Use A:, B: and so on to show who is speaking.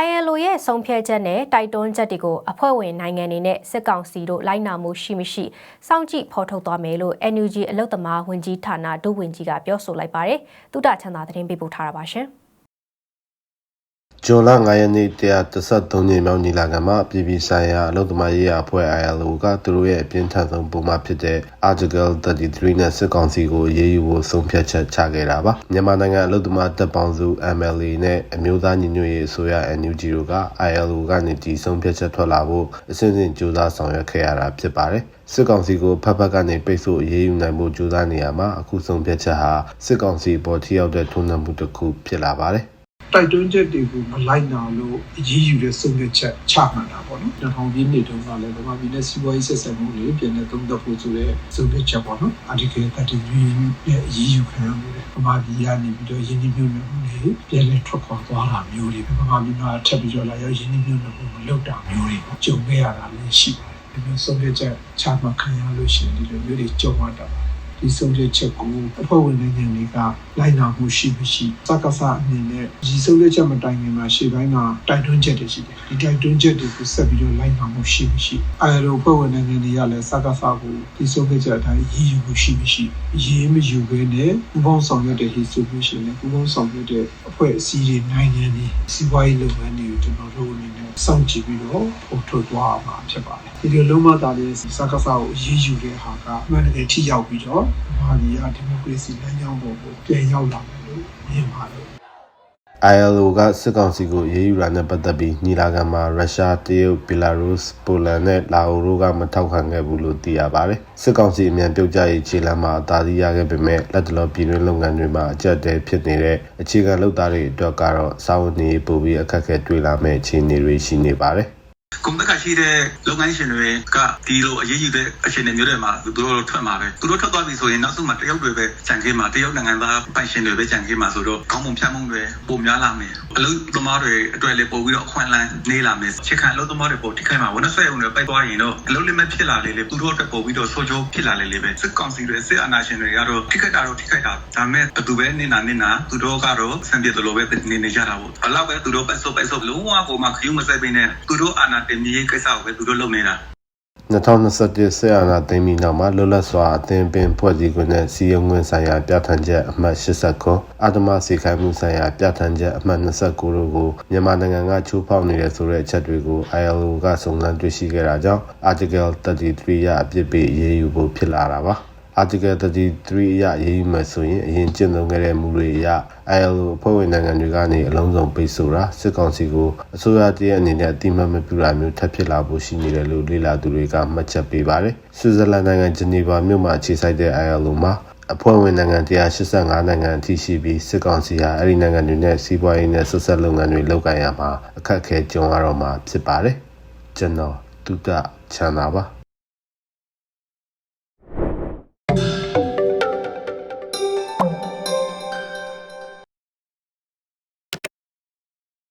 A: ILO ရဲ့ဆုံးဖြတ်ချက်နဲ့တိုက်တွန်းချက်တွေကိုအဖွဲ့ဝင်နိုင်ငံတွေနဲ့စစ်ကောင်စီတို့လိုက်နာမှုရှိမရှိစောင့်ကြည့်ဖော်ထုတ်သွားမယ်လို့ NUG အလုတ်သမားဝန်ကြီးဌာနဒုဝန်ကြီးကပြောဆိုလိုက်ပါတယ်။တုဒ္ဒချမ်းသာသတင်းပေးပို့ထားတာပါရှင်။
B: ဂျွန်လ9ရက်နေ့133ညမြောက်ညီလာခံမှာပြည်ပြည်ဆိုင်ရာအလုပ်သမားရေးရာအဖွဲ့ ILO ကသူတို့ရဲ့အပြင်းထန်ဆုံးပုံမှန်ဖြစ်တဲ့ Article 33နဲ့စစ်ကောင်စီကိုရေးယူဖို့ဆုံးဖြတ်ချက်ချခဲ့တာပါမြန်မာနိုင်ငံအလုပ်သမားတပ်ပေါင်းစု MLA နဲ့အမျိုးသားညီညွတ်ရေးအစိုးရ NUG တို့က ILO ကနေဒီဆုံးဖြတ်ချက်ထွက်လာဖို့အစဉ်စဉ်ကြိုးစားဆောင်ရွက်ခဲ့ရတာဖြစ်ပါတယ်စစ်ကောင်စီကိုဖက်ဖက်ကနေပိတ်ဆို့အရေးယူနိုင်ဖို့ကြိုးစားနေရမှာအခုဆုံးဖြတ်ချက်ဟာစစ်ကောင်စီပေါ်ထိရောက်တဲ့ထုံးနှံမှုတစ်ခုဖြစ်လာပါတယ်
C: တိုက်တွန်းချက်တွေကိုမလိုက်နာလို့အရေးယူတဲ့ဆုံးဖြတ်ချက်ချမှတ်တာပေါ့နော်။2000ပြည့်နှစ်တုန်းကလည်းဗမာပြည်နဲ့စီးပွားရေးဆက်ဆံမှုတွေပြည်내သုံးသပ်ဖို့ဆိုတဲ့ဆုံးဖြတ်ချက်ပေါ့နော်။ Article 33ရဲ့အရေးယူခံရမှုတွေဗမာပြည်ကနေပြီးတော့ယင်းနှိမ့်ညွတ်မှုတွေပြည်내ထွက်ခွာသွားတာမျိုးတွေဗမာပြည်မှာထပ်ပြီးတော့လာရောက်ယင်းနှိမ့်ညွတ်မှုမလုပ်တာမျိုးတွေကြုံခဲ့ရတာလည်းရှိပါတယ်။ဒီလိုဆုံးဖြတ်ချက်ချမှတ်ခံရလို့ရှိရင်ဒီလိုမျိုးတွေကြုံရတာပါ ဒီဆုံးဖြတ်ချက်ကိုအဖွဲ့ဝင်နိုင်ငံတွေကလိုက်နာမှုရှိမရှိစကားစအနေနဲ့ဒီဆုံးဖြတ်ချက်မတိုင်ခင်မှာရှေ့ပိုင်းမှာတိုက်တွန်းချက်တွေရှိတယ်ဒီတိုက်တွန်းချက်တွေကိုဆက်ပြီးတော့လိုက်နာမှုရှိမရှိအဲလိုအဖွဲ့ဝင်နိုင်ငံတွေကလည်းစကားစကိုဒီဆုံးဖြတ်ချက်အတိုင်းရည်ယူမှုရှိမရှိရေးမယူဘဲနဲ့ပူးပေါင်းဆောင်ရွက်တဲ့ institution နဲ့ပူးပေါင်းဆောင်ရွက်တဲ့အဖွဲ့အစည်းတွေနိုင်ငံတွေစီးပွားရေးလုပ်ငန်းတွေကိုကျွန်တော်တို့အနေနဲ့ စောင့်ကြည့်ပြီးတော့ပို့ထုတ်သွားမှာဖြစ်ပါတယ်ဒီလိုလုံးဝသားလေးစကားစကိုရည်ယူတဲ့ဟာကအမှန်တကယ်ထိရောက်ပြီးတော့ဘာဒီယာဒီမိုကရေစီလမ်းကြောင်းပေါ်ကိုပြန်ရောက်လာမယ်လို့မြင်ပါတယ်
B: ILO ကစစ်ကောင်စီကိုရေးယူတာနဲ့ပတ်သက်ပြီးညီလာခံမှာရုရှား၊တရုတ်၊ဘီလာရုစ်၊ပိုလန်နဲ့လာအိုတို့ကမထောက်ခံခဲ့ဘူးလို့သိရပါတယ်။စစ်ကောင်စီအမြန်ပြုတ်ကျရေးခြေလှမ်းမှာအသာစီးရခဲ့ပေမဲ့လက်တလောပြည်တွင်းလုပ်ငန်းတွေမှာအကျက်တဲဖြစ်နေတဲ့အခြေခံလုပ်သားတွေအတွက်ကတော့စာဝန်နေပို့ပြီးအခက်အခဲတွေ့လာမဲ့အခြေအနေတွေရှိနေပါတယ်။
D: ကွန်တက်ကရှိတဲ့လုပ်ငန်းရှင်တွေကဒီလိုအရေးကြီးတဲ့အခြေအနေမျိုးတွေမှာသူတို့ထွက်မှာပဲသူတို့ထွက်သွားပြီဆိုရင်နောက်ဆုံးမှာတရုတ်တွေပဲကြံခဲ့မှာတရုတ်နိုင်ငံသားပိုင်ရှင်တွေပဲကြံခဲ့မှာဆိုတော့ကောင်းမွန်ဖြတ်မှုတွေပုံများလာမယ်အလုပ်သမားတွေအတွက်လည်းပို့ပြီးတော့အခွင့်အလမ်းနေလာမယ်ချစ်ခံအလုပ်သမားတွေပို့ထိခိုက်မှာဝန်ဆွဲုံတွေပိုက်သွားရင်တော့အလုပ်လက်မဲ့ဖြစ်လာလေလေသူတို့အတွက်ပို့ပြီးတော့ဆိုးကျိုးဖြစ်လာလေလေပဲစစ်ကောင်စီတွေစစ်အာဏာရှင်တွေကတော့ထိခိုက်တာတော့ထိခိုက်တာဒါပေမဲ့ဘသူပဲနေနာနေနာသူတို့ကတော့စံပြတယ်လို့ပဲနေနေကြတာပေါ့အလောက်ပဲသူတို့ပတ်စုပ်ပတ်စုပ်လုံးဝကိုမှခယူးမဆိုင်ပင်းနဲ့သူတို့အာဏာတင်မြင့်ကိစ္စကိုပဲသူတို့လုပ်နေတာ
B: 2021ဆရာနာသိမ်းပြီးနောက်မှာလွတ်လပ်စွာအသင်းပင်ဖွဲ့စည်းခွင့်နဲ့စီယုံခွင့်ဆိုင်ရာပြဋ္ဌာန်းချက်အမှတ်89အာတမစီခိုင်မှုဆိုင်ရာပြဋ္ဌာန်းချက်အမှတ်29တို့ကိုမြန်မာနိုင်ငံကချိုးဖောက်နေတဲ့ဆိုတဲ့အချက်တွေကို ILO ကစုံစမ်းတွေ့ရှိခဲ့တာကြောင့် Article 33ရအပြစ်ပေးအရေးယူဖို့ဖြစ်လာတာပါ Article 33အရရေးယူမယ်ဆိုရင်အရင်ကျင့်သုံးခဲ့တဲ့မူတွေအရ ILO အဖွဲ့ဝင်နိုင်ငံတွေကနေအလုံးစုံပိတ်ဆို့တာစစ်ကောင်စီကိုအစိုးရတရအနေနဲ့အတိမတ်မပြုတာမျိုးထပ်ဖြစ်လာဖို့ရှိနေတယ်လို့လေ့လာသူတွေကမှတ်ချက်ပေးပါတယ်။ဆွစ်ဇာလန်နိုင်ငံဂျနီဗာမြို့မှာအခြေစိုက်တဲ့ ILO မှာအဖွဲ့ဝင်နိုင်ငံ185နိုင်ငံအထိရှိပြီးစစ်ကောင်စီဟာအဲ့ဒီနိုင်ငံတွေနဲ့စီးပွားရေးနဲ့ဆက်ဆက်လုပ်ငန်းတွေလုပ်ကိုင်ရမှာအခက်အခဲကြုံရတော့မှာဖြစ်ပါတယ်။ကျွန်တော်တုဒ္ဒချမ်းသာပါ